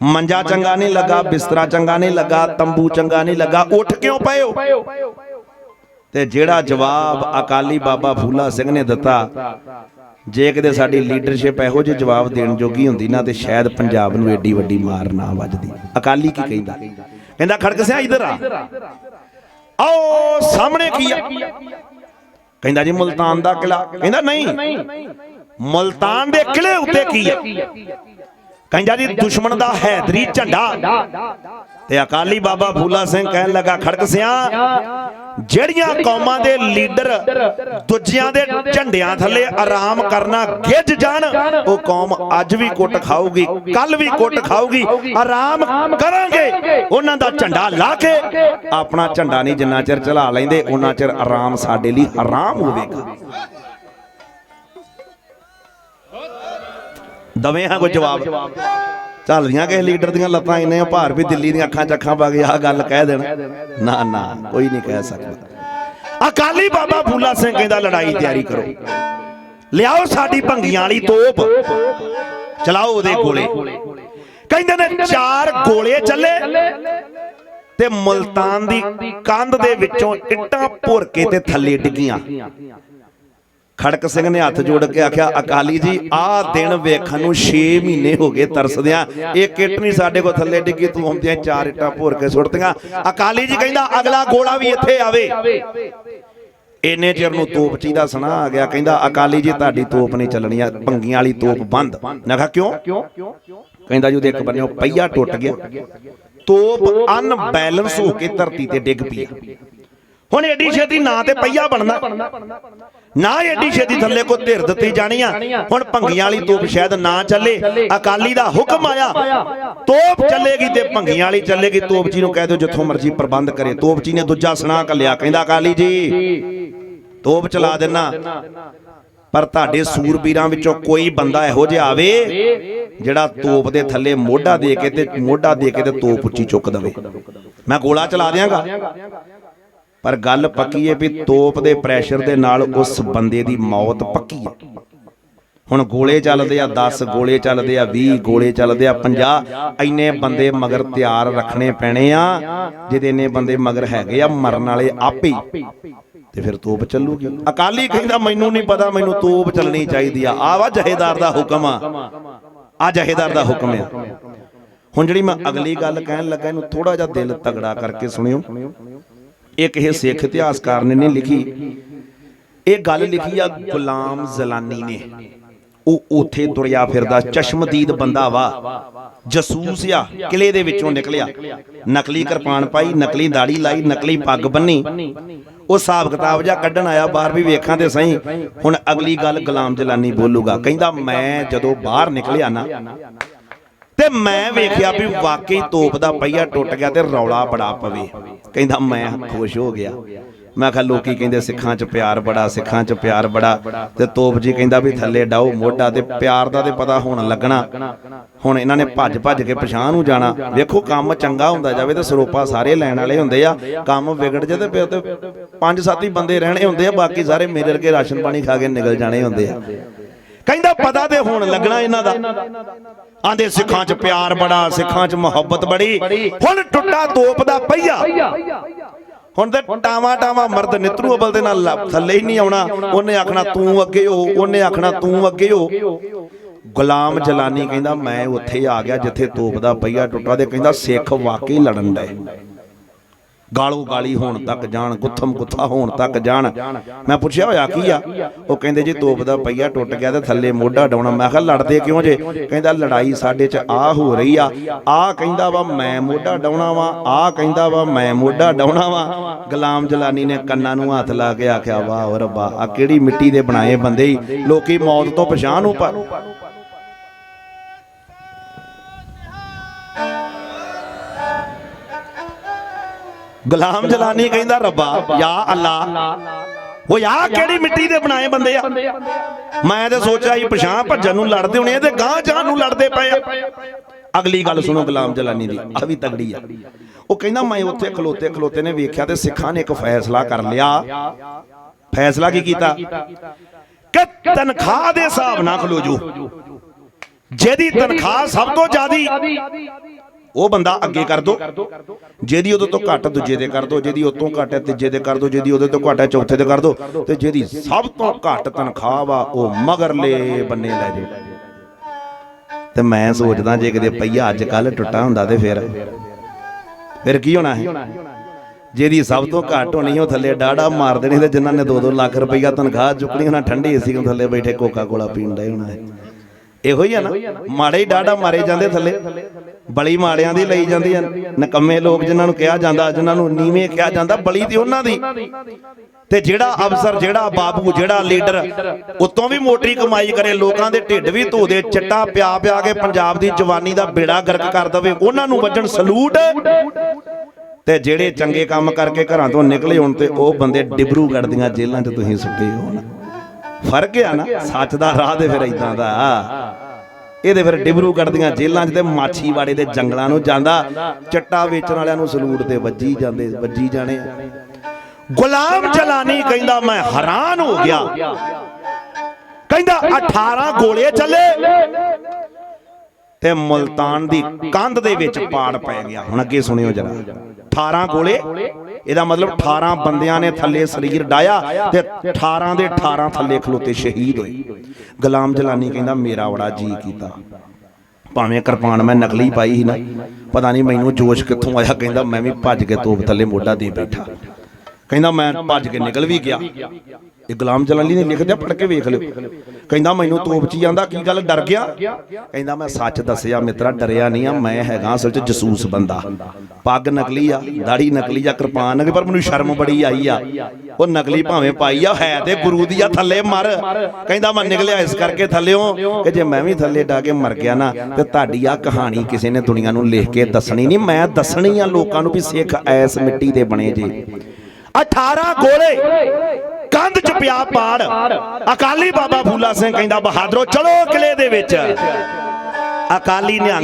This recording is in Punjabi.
ਮੰਜਾ ਚੰਗਾ ਨਹੀਂ ਲੱਗਾ, ਬਿਸਤਰਾ ਚੰਗਾ ਨਹੀਂ ਲੱਗਾ, ਤੰਬੂ ਚੰਗਾ ਨਹੀਂ ਲੱਗਾ, ਉੱਠ ਕਿਉਂ ਪਏ ਹੋ? ਤੇ ਜਿਹੜਾ ਜਵਾਬ ਅਕਾਲੀ ਬਾਬਾ ਫੂਲਾ ਸਿੰਘ ਨੇ ਦਿੱਤਾ, ਜੇ ਕਿਤੇ ਸਾਡੀ ਲੀਡਰਸ਼ਿਪ ਇਹੋ ਜਿਹੇ ਜਵਾਬ ਦੇਣ ਜੋਗੀ ਹੁੰਦੀ ਨਾ, ਤੇ ਸ਼ਾਇਦ ਪੰਜਾਬ ਨੂੰ ਏਡੀ ਵੱਡੀ ਮਾਰ ਨਾ ਵੱਜਦੀ। ਅਕਾਲੀ ਕੀ ਕਹਿੰਦਾ? ਕਹਿੰਦਾ, ਖੜਕ ਸਿਆ ਇਧਰ ਆ। ਆਓ, ਸਾਹਮਣੇ ਕੀ ਆ? ਕਹਿੰਦਾ ਜੀ, ਮੁਲਤਾਨ ਦਾ ਕਿਲਾ। ਕਹਿੰਦਾ, ਨਹੀਂ, ਮੁਲਤਾਨ ਦੇ ਕਿਲੇ ਉੱਤੇ ਕੀ ਆ? ਕਹਿੰਦਾ ਜੀ ਦੁਸ਼ਮਣ ਦਾ ਹੈਦਰੀ ਝੰਡਾ। ਤੇ ਅਕਾਲੀ ਬਾਬਾ ਫੂਲਾ ਸਿੰਘ ਕਹਿਣ ਲੱਗਾ ਖੜਕ ਸਿਆ ਜਿਹੜੀਆਂ ਕੌਮਾਂ ਦੇ ਲੀਡਰ ਦੂਜਿਆਂ ਦੇ ਝੰਡਿਆਂ ਥੱਲੇ ਆਰਾਮ ਕਰਨਾ ਗਿੱਜ ਜਾਣ ਉਹ ਕੌਮ ਅੱਜ ਵੀ ਕੁੱਟ ਖਾਊਗੀ ਕੱਲ ਵੀ ਕੁੱਟ ਖਾਊਗੀ ਆਰਾਮ ਕਰਾਂਗੇ ਉਹਨਾਂ ਦਾ ਝੰਡਾ ਲਾ ਕੇ ਆਪਣਾ ਝੰਡਾ ਨਹੀਂ ਜਿੰਨਾ ਚਿਰ ਚਲਾ ਲੈਂਦੇ ਉਹਨਾਂ ਚਿਰ ਆਰਾਮ ਸਾਡੇ ਲਈ ਹਰਾਮ ਹੋਵੇਗਾ। ਦਵੇਂ ਹਾਂ ਕੋਈ ਜਵਾਬ? ਚੱਲਦੀਆਂ ਕਿਸੇ ਲੀਡਰ ਦੀਆਂ ਲੱਤਾਂ ਇੰਨੇ ਭਾਰ ਵੀ ਦਿੱਲੀ ਦੀਆਂ ਅੱਖਾਂ ਚੱਖਾਂ ਪਾ ਕੇ ਆਹ ਗੱਲ ਕਹਿ ਦੇਣ। ਨਾ ਨਾ ਕੋਈ ਨਹੀਂ ਕਹਿ ਸਕਦਾ। ਅਕਾਲੀ ਬਾਬਾ ਫੂਲਾ ਸਿੰਘ ਕਹਿੰਦਾ ਲੜਾਈ ਤਿਆਰੀ ਕਰੋ। ਲਿਆਓ ਸਾਡੀ ਭੰਗੀਆਂ ਵਾਲੀ ਤੋਪ। ਚਲਾਓ ਉਹਦੇ ਗੋਲੇ। ਕਹਿੰਦੇ ਨੇ ਚਾਰ ਗੋਲੇ ਚੱਲੇ। ਤੇ ਮੁਲਤਾਨ ਦੀ ਕੰਧ ਦੇ ਵਿੱਚੋਂ ਇੱਟਾਂ ਭੁਰ ਕੇ ਤੇ ਥੱਲੇ ਡਿੱਗੀਆਂ। ਖੜਕ ਸਿੰਘ ਨੇ ਹੱਥ ਜੋੜ ਕੇ ਆਖਿਆ, ਅਕਾਲੀ ਜੀ, ਆਹ ਦਿਨ ਵੇਖਣ ਨੂੰ 6 ਮਹੀਨੇ ਹੋ ਗਏ ਤਰਸਦਿਆਂ। ਇਹ ਕਿੱਟ ਨਹੀਂ ਸਾਡੇ ਕੋਲ ਥੱਲੇ ਡਿੱਗੀ, ਤੂੰ ਹੁੰਦਿਆਂ ਚਾਰ ਇੱਟਾਂ ਭੋਰ ਕੇ ਸੁੱਟਦੀਆਂ ਅਕਾਲੀ ਜੀ ਕਹਿੰਦਾ, ਅਗਲਾ ਗੋਲਾ ਵੀ ਇੱਥੇ ਆਵੇ। ਇੰਨੇ ਚਿਰ ਨੂੰ ਤੋਪਚੀ ਦਾ ਸੁਣਾ ਆ ਗਿਆ, ਕਹਿੰਦਾ, ਅਕਾਲੀ ਜੀ, ਤੁਹਾਡੀ ਤੋਪ ਨਹੀਂ ਚੱਲਣੀ ਆ ਭੰਗੀਆਂ ਵਾਲੀ ਤੋਪ ਬੰਦ। ਮੈਂ ਕਿਹਾ, ਕਿਉਂ? ਕਹਿੰਦਾ ਜੀ, ਉਹਦੇ ਇੱਕ ਬੰਨਿਓ ਪਹੀਆ ਟੁੱਟ ਗਿਆ। ਤੋਪ ਅਨਬੈਲੈਂਸ ਹੋ ਕੇ ਧਰਤੀ ਤੇ ਡਿੱਗ ਪਈ ਹੁਣ ਏਡੀ ਛੇਤੀ ਨਾ ਤੇ ਪਹੀਆ ਬਣਨਾ। ਨਾ ਏਡੀ ਛੇਤੀ ਥੱਲੇ ਕੋ ਧਿਰ ਦਿੱਤੀ ਜਾਣੀ ਆ। ਹੁਣ ਭੰਗੀਆਂ ਵਾਲੀ ਤੋਪ ਸ਼ਾਇਦ ਨਾ ਚੱਲੇ। ਅਕਾਲੀ ਦਾ ਹੁਕਮ ਆਇਆ। ਤੋਪ ਚੱਲੇਗੀ ਤੇ ਭੰਗੀਆਂ ਵਾਲੀ ਚੱਲੇਗੀ। ਤੋਪਚੀ ਨੂੰ ਕਹਿ ਦਿਓ ਜਿੱਥੋਂ ਮਰਜ਼ੀ ਪ੍ਰਬੰਧ ਕਰੇ। ਤੋਪਚੀ ਨੇ ਦੂਜਾ ਸੁਣਾ ਕੱਲਿਆ ਕਹਿੰਦਾ ਅਕਾਲੀ ਜੀ ਤੋਪ ਚਲਾ ਦੇਣਾ ਪਰ ਤੁਹਾਡੇ ਸੂਰਬੀਰਾਂ ਵਿੱਚੋਂ ਕੋਈ ਬੰਦਾ ਇਹੋ ਜਿਹਾ ਆਵੇ ਜਿਹੜਾ ਤੋਪ ਦੇ ਥੱਲੇ ਮੋਢਾ ਦੇ ਕੇ ਤੇ ਮੋਢਾ ਦੇ ਕੇ ਤੇ ਤੋਪ ਉੱਚੀ ਚੁੱਕ ਦਵੇ। ਮੈਂ ਗੋਲਾ ਚਲਾ ਦਿਆਂਗਾ। ਪਰ ਗੱਲ ਪੱਕੀ ਹੈ ਵੀ ਤੋਪ ਦੇ ਪ੍ਰੈਸ਼ਰ ਦੇ ਨਾਲ ਉਸ ਬੰਦੇ ਦੀ ਮੌਤ ਪੱਕੀ ਹੈ ਹੁਣ ਗੋਲੇ ਚੱਲਦੇ ਆ 10 ਗੋਲੇ ਚੱਲਦੇ ਆ 20 ਗੋਲੇ ਚੱਲਦੇ ਆ 50 ਇੰਨੇ ਬੰਦੇ ਮਗਰ ਤਿਆਰ ਰੱਖਣੇ ਪੈਣੇ ਆ ਜਿਹਦੇ ਇੰਨੇ ਬੰਦੇ ਮਗਰ ਹੈਗੇ ਆ ਮਰਨ ਵਾਲੇ ਆਪੇ। ਤੇ ਫਿਰ ਤੋਪ ਚੱਲੂਗੀ। ਅਕਾਲੀ ਕਹਿੰਦਾ ਮੈਨੂੰ ਨਹੀਂ ਪਤਾ ਮੈਨੂੰ ਤੋਪ ਚੱਲਣੀ ਚਾਹੀਦੀ ਆ। ਆ ਵਾ ਜਹੇਦਾਰ ਦਾ ਹੁਕਮ ਆ। ਆ ਜਹੇਦਾਰ ਦਾ ਹੁਕਮ ਆ। ਹੁਣ ਜਿਹੜੀ ਮੈਂ ਅਗਲੀ ਗੱਲ ਕਹਿਣ ਲੱਗਾ ਇਹਨੂੰ ਥੋੜਾ ਜਿਹਾ ਦਿਲ ਤਗੜਾ ਕਰਕੇ ਸੁਣਿਓ। ਇਹ ਕਿਸੇ ਸਿੱਖ ਇਤਿਹਾਸਕਾਰ ਨੇ ਨਹੀਂ ਲਿਖੀ। ਇਹ ਗੱਲ ਲਿਖੀ ਆ ਗੁਲਾਮ ਜ਼ਲਾਨੀ ਨੇ। ਉਹ ਉਥੇ ਤੁਰਿਆ ਫਿਰਦਾ ਚਸ਼ਮਦੀਦ ਬੰਦਾ ਵਾ। ਜਸੂਸ ਆ ਕਿਲੇ ਦੇ ਵਿੱਚੋਂ ਨਿਕਲਿਆ। ਨਕਲੀ ਕਿਰਪਾਨ ਪਾਈ ਨਕਲੀ ਦਾੜੀ ਲਾਈ ਨਕਲੀ ਪੱਗ ਬੰਨੀ। ਉਹ ਹਿਸਾਬ ਕਿਤਾਬ ਜਾਂ ਕੱਢਣ ਆਇਆ ਬਾਹਰ ਵੀ ਵੇਖਾਂ ਤੇ ਸਹੀ। ਹੁਣ ਅਗਲੀ ਗੱਲ ਗੁਲਾਮ ਜਲਾਨੀ ਬੋਲੂਗਾ। ਕਹਿੰਦਾ ਮੈਂ ਜਦੋਂ ਬਾਹਰ ਨਿਕਲਿਆ ਨਾ ਤੇ ਮੈਂ ਵੇਖਿਆ ਵੀ ਵਾਕਈ ਤੋਪ ਦਾ ਪਹੀਆ ਟੁੱਟ ਗਿਆ ਤੇ ਰੌਲਾ ਬੜਾ ਪਵੇ। ਕਹਿੰਦਾ ਮੈਂ ਖੁਸ਼ ਹੋ ਗਿਆ। ਮੈਂ ਕਿਹਾ ਲੋਕੀ ਕਹਿੰਦੇ ਸਿੱਖਾਂ 'ਚ ਪਿਆਰ ਬੜਾ, ਸਿੱਖਾਂ 'ਚ ਪਿਆਰ ਬੜਾ। ਤੇ ਤੋਪ ਜੀ ਕਹਿੰਦਾ ਵੀ ਥੱਲੇ ਡਾਓ ਮੋਢਾ ਤੇ ਪਿਆਰ ਦਾ ਤੇ ਪਤਾ ਹੋਣ ਲੱਗਣਾ। ਹੁਣ ਇਹਨਾਂ ਨੇ ਭੱਜ ਭੱਜ ਕੇ ਪਛਾਣ ਨੂੰ ਜਾਣਾ। ਵੇਖੋ ਕੰਮ ਚੰਗਾ ਹੁੰਦਾ ਜਾਵੇ ਤੇ ਸਰੋਪਾ ਸਾਰੇ ਲੈਣ ਵਾਲੇ ਹੁੰਦੇ ਆ। ਕੰਮ ਵਿਗੜ ਜੇ ਤੇ ਫਿਰ ਤੇ ਪੰਜ ਸੱਤ ਹੀ ਬੰਦੇ ਰਹਿਣੇ ਹੁੰਦੇ ਆ, ਬਾਕੀ ਸਾਰੇ ਮੇਰੇ ਵਰਗੇ ਰਾਸ਼ਨ ਪਾਣੀ ਖਾ ਕੇ ਨਿਕਲ ਜਾਣੇ ਹੁੰਦੇ ਆ। ਕਹਿੰਦਾ ਪਤਾ ਤੇ ਹੁਣ ਲੱਗਣਾ ਇਹਨਾਂ ਦਾ। ਆਂਦੇ ਸਿੱਖਾਂ 'ਚ ਪਿਆਰ ਬੜਾ, ਸਿੱਖਾਂ 'ਚ ਮੁਹੱਬਤ ਬੜੀ। ਹੁਣ ਟੁੱਟਾ ਤੋਪ ਦਾ ਪਹੀਆ। ਹੁਣ ਤੇ ਟਾਵਾ ਟਾਵਾ ਮਰਦ ਨਿਤਰੂ ਅਬਲ ਦੇ ਨਾਲ ਥੱਲੇ ਹੀ ਨਹੀਂ ਆਉਣਾ। ਉਹਨੇ ਆਖਣਾ, ਤੂੰ ਅੱਗੇ ਹੋ, ਉਹਨੇ ਆਖਣਾ, ਤੂੰ ਅੱਗੇ ਹੋ। ਗੁਲਾਮ ਜਲਾਨੀ ਕਹਿੰਦਾ, ਮੈਂ ਉੱਥੇ ਆ ਗਿਆ ਜਿੱਥੇ ਤੋਪ ਦਾ ਪਹੀਆ ਟੁੱਟਾ ਤੇ ਕਹਿੰਦਾ, ਸਿੱਖ ਵਾਕਈ ਲੜਨ ਡਏ। ਗਾਲੋ ਗਾਲੀ ਹੋਣ ਤੱਕ ਜਾਣ ਗੁੱਥਮ ਗੁੱਥਾ ਹੋਣ ਤੱਕ ਜਾਣ। ਮੈਂ ਪੁੱਛਿਆ ਹੋਇਆ ਕੀ ਆ? ਉਹ ਕਹਿੰਦੇ ਜੀ ਤੋਪ ਦਾ ਪਹੀਆ ਟੁੱਟ ਗਿਆ ਤੇ ਥੱਲੇ ਮੋਢਾ ਡਾਉਣਾ। ਮੈਂ ਕਿਹਾ ਲੜਦੇ ਕਿਉਂ ਜੇ? ਕਹਿੰਦਾ ਲੜਾਈ ਸਾਡੇ 'ਚ ਆ ਹੋ ਰਹੀ ਆ। ਆ ਕਹਿੰਦਾ ਵਾ ਮੈਂ ਮੋਢਾ ਡਾਉਣਾ ਵਾ। ਆ ਕਹਿੰਦਾ ਵਾ ਮੈਂ ਮੋਢਾ ਡਾਉਣਾ ਵਾ। ਗੁਲਾਮ ਜਲਾਨੀ ਨੇ ਕੰਨਾਂ ਨੂੰ ਹੱਥ ਲਾ ਕੇ ਆਖਿਆ ਵਾਹ ਰੱਬਾ ਆ ਕਿਹੜੀ ਮਿੱਟੀ ਦੇ ਬਣਾਏ ਬੰਦੇ ਹੀ ਲੋਕੀ ਮੌਤ ਤੋਂ ਪਛਾਣ ਨੂੰ ਗੁਲਾਮ ਜਲਾਨੀ ਕਹਿੰਦਾ ਰੱਬਾ ਯਾ ਅੱਲਾ ਉਹ ਯਾ ਕਿਹੜੀ ਮਿੱਟੀ ਦੇ ਬਣਾਏ ਬੰਦੇ ਆ? ਮੈਂ ਤੇ ਸੋਚਿਆ ਸੀ ਪਛਾਣ ਭੱਜਣ ਨੂੰ ਲੜਦੇ ਹੋਣੇ ਤੇ ਗਾਂ ਜਾਣ ਨੂੰ ਲੜਦੇ ਪਏ ਆ। ਅਗਲੀ ਗੱਲ ਸੁਣੋ ਗੁਲਾਮ ਜਲਾਨੀ ਦੀ ਆ ਵੀ ਤਗੜੀ ਆ। ਉਹ ਕਹਿੰਦਾ ਮੈਂ ਉੱਥੇ ਖਲੋਤੇ ਖਲੋਤੇ ਨੇ ਵੇਖਿਆ ਤੇ ਸਿੱਖਾਂ ਨੇ ਇੱਕ ਫੈਸਲਾ ਕਰ ਲਿਆ। ਫੈਸਲਾ ਕੀ ਕੀਤਾ? ਕਿ ਤਨਖਾਹ ਦੇ ਹਿਸਾਬ ਨਾਲ ਖਲੋ ਜੋ ਜਿਹਦੀ ਤਨਖਾਹ ਸਭ ਤੋਂ ਜ਼ਿਆਦੀ ਉਹ ਬੰਦਾ ਅੱਗੇ ਕਰ ਦੋ। ਜਿਹਦੀ ਉਹਦੇ ਤੋਂ ਘੱਟ ਦੂਜੇ ਦੇ ਕਰ ਦੋ ਜਿਹਦੀ ਉਹ ਤੋਂ ਘੱਟ ਹੈ ਤੀਜੇ ਦੇ ਕਰ ਦੋ ਜਿਹਦੀ ਉਹਦੇ ਤੋਂ ਘੱਟ ਹੈ ਚੌਥੇ ਦੇ ਕਰ ਦੋ। ਤੇ ਜਿਹਦੀ ਸਭ ਤੋਂ ਘੱਟ ਤਨਖਾਹ ਵਾ ਉਹ ਮਗਰਲੇ ਬੰਨੇ ਲੈ ਜੇ ਤੇ ਮੈਂ ਸੋਚਦਾ ਜੇ ਕਿਤੇ ਪਈਆ ਅੱਜ ਕੱਲ ਟੁੱਟਾ ਹੁੰਦਾ ਤੇ ਫਿਰ ਫਿਰ ਕੀ ਹੋਣਾ ਹੈ? ਜਿਹਦੀ ਸਭ ਤੋਂ ਘੱਟ ਹੋਣੀ ਉਹ ਥੱਲੇ ਡਾੜਾ ਮਾਰ ਦੇਣੀ ਤੇ ਜਿਨ੍ਹਾਂ ਨੇ 2-2 ਲੱਖ ਰੁਪਈਆ ਤਨਖਾਹ ਚੁੱਕਣੀ ਉਹਨਾਂ ਠੰਡੀ ਏਸੀ ਨੂੰ ਥੱਲੇ ਬੈਠੇ ਕੋਕਾ ਕੋਲਾ ਪੀਣ ਡਏ ਹੋਣਾ ਹੈ। ਇਹੋ ਹੀ ਆ ਨਾ ਮਾੜੇ ਹੀ ਡਾਡਾ ਮਾਰੇ ਜਾਂਦੇ ਥੱਲੇ। ਬਲੀ ਮਾੜਿਆਂ ਦੀ ਲਈ ਜਾਂਦੀ ਆ। ਨਕੰਮੇ ਲੋਕ ਜਿਨ੍ਹਾਂ ਨੂੰ ਕਿਹਾ ਜਾਂਦਾ ਜਿਨ੍ਹਾਂ ਨੂੰ ਨੀਵੇਂ ਕਿਹਾ ਜਾਂਦਾ ਬਲੀ ਤੇ ਉਹਨਾਂ ਦੀ। ਤੇ ਜਿਹੜਾ ਅਫਸਰ ਜਿਹੜਾ ਬਾਬੂ ਜਿਹੜਾ ਲੀਡਰ ਉਤੋਂ ਵੀ ਮੋਟਰੀ ਕਮਾਈ ਕਰੇ ਲੋਕਾਂ ਦੇ ਢਿੱਡ ਵੀ ਧੋ ਦੇ ਚਿੱਟਾ ਪਿਆ ਪਿਆ ਕੇ ਪੰਜਾਬ ਦੀ ਜਵਾਨੀ ਦਾ ਬੇੜਾ ਗਰਕ ਕਰ ਦਵੇ ਉਹਨਾਂ ਨੂੰ ਵੱਜਣ ਸਲੂਟ। ਤੇ ਜਿਹੜੇ ਚੰਗੇ ਕੰਮ ਕਰਕੇ ਘਰਾਂ ਤੋਂ ਨਿਕਲੇ ਹੁਣ ਤੇ ਉਹ ਬੰਦੇ ਡਿਬਰੂਗੜ੍ਹ ਦੀਆਂ ਜੇਲ੍ਹਾਂ 'ਚ ਤੁਸੀਂ ਸੁੱਟੇ ਹੋਣ। ਫ਼ਰਕ ਆ ਨਾ, ਸੱਚ ਦਾ ਰਾਹ ਤੇ ਫਿਰ ਇਦਾਂ ਦਾ। ਇਹਦੇ ਫਿਰ ਡਿਬਰੂਗੜ੍ਹ ਦੀਆਂ ਜੇਲ੍ਹਾਂ 'ਚ ਤੇ ਮਾਛੀਵਾੜੇ ਦੇ ਜੰਗਲਾਂ ਨੂੰ ਜਾਂਦਾ, ਚੱਟਾ ਵੇਚਣ ਵਾਲਿਆਂ ਨੂੰ ਸਲੂਟ ਤੇ ਵੱਜੀ ਜਾਂਦੇ, ਵੱਜੀ ਜਾਣੇ ਗੁਲਾਮ ਜਲਾਨੀ ਕਹਿੰਦਾ, ਮੈਂ ਹੈਰਾਨ ਹੋ ਗਿਆ। ਕਹਿੰਦਾ 18 ਗੋਲੇ ਚੱਲੇ। ਤੇ ਮੁਲਤਾਨ ਦੀ ਕੰਧ ਦੇ ਵਿੱਚ ਪਾੜ ਪੈ ਗਿਆ। ਹੁਣ ਅੱਗੇ ਸੁਣਿਓ ਜਰਾ। 18 ਗੋਲੇ ਇਹਦਾ ਮਤਲਬ 18 ਬੰਦਿਆਂ ਨੇ ਥੱਲੇ ਸਰੀਰ ਡਾਇਆ ਤੇ 18 ਦੇ 18 ਥੱਲੇ ਖਲੋਤੇ ਸ਼ਹੀਦ ਹੋਏ। ਗੁਲਾਮ ਜਲਾਨੀ ਕਹਿੰਦਾ, ਮੇਰਾ ਬੜਾ ਜੀ ਕੀਤਾ। ਭਾਵੇਂ ਕਿਰਪਾਨ ਮੈਂ ਨਕਲੀ ਪਾਈ ਸੀ ਨਾ, ਪਤਾ ਨਹੀਂ ਮੈਨੂੰ ਜੋਸ਼ ਕਿੱਥੋਂ ਆਇਆ। ਕਹਿੰਦਾ, ਮੈਂ ਵੀ ਭੱਜ ਕੇ ਤੋਪ ਥੱਲੇ ਮੋਢਾ ਦੇ ਬੈਠਾ। ਕਹਿੰਦਾ ਮੈਂ ਭੱਜ ਕੇ ਨਿਕਲ ਵੀ ਗਿਆ। ਇਹ ਗੁਲਾਮ ਜਲਾਲੀ ਨੇ ਲਿਖ ਦਿਆ ਪੜ ਕੇ ਵੇਖ ਲਿਓ ਕਹਿੰਦਾ ਮੈਨੂੰ ਤੋਪ ਚ ਜਾਂਦਾ ਕੀ ਗੱਲ ਡਰ ਗਿਆ? ਕਹਿੰਦਾ ਮੈਂ ਸੱਚ ਦੱਸਿਆ ਮਿੱਤਰਾ ਡਰਿਆ ਨਹੀਂ ਆ ਮੈਂ ਹੈਗਾ ਅਸਲ ਚ ਜਸੂਸ ਬੰਦਾ। ਪੱਗ ਨਕਲੀ ਆ ਦਾੜੀ ਨਕਲੀ ਆ ਕਿਰਪਾਨ ਨਕਲੀ ਪਰ ਮੈਨੂੰ ਸ਼ਰਮ ਬੜੀ ਆਈ ਆ। ਉਹ ਨਕਲੀ ਭਾਵੇਂ ਪਾਈ ਆ ਹੈ ਤੇ ਗੁਰੂ ਦੀ ਆ ਥੱਲੇ ਮਰ। ਕਹਿੰਦਾ ਮੈਂ ਨਿਕਲਿਆ ਇਸ ਕਰਕੇ ਥੱਲਿਓਂ ਕਿ ਜੇ ਮੈਂ ਵੀ ਥੱਲੇ ਡਾ ਕੇ ਮਰ ਗਿਆ ਨਾ ਤੇ ਤੁਹਾਡੀ ਆ ਕਹਾਣੀ ਕਿਸੇ ਨੇ ਦੁਨੀਆ ਨੂੰ ਲਿਖ ਕੇ ਦੱਸਣੀ ਨਹੀਂ। ਮੈਂ ਦੱਸਣੀ ਆ ਲੋਕਾਂ ਨੂੰ ਵੀ ਸਿੱਖ ਐਸ ਮਿੱਟੀ ਦੇ ਬਣੇ ਜੇ। 18 ਗੋਲੇ। ਕੰਧ ਚ ਪਿਆ ਪਾੜ। ਅਕਾਲੀ ਬਾਬਾ ਫੂਲਾ ਸਿੰਘ ਕਹਿੰਦਾ ਬਹਾਦਰੋ, ਚਲੋ ਕਿਲੇ ਦੇ ਵਿੱਚ। ਅਕਾਲੀ ਨਿਹੰਗ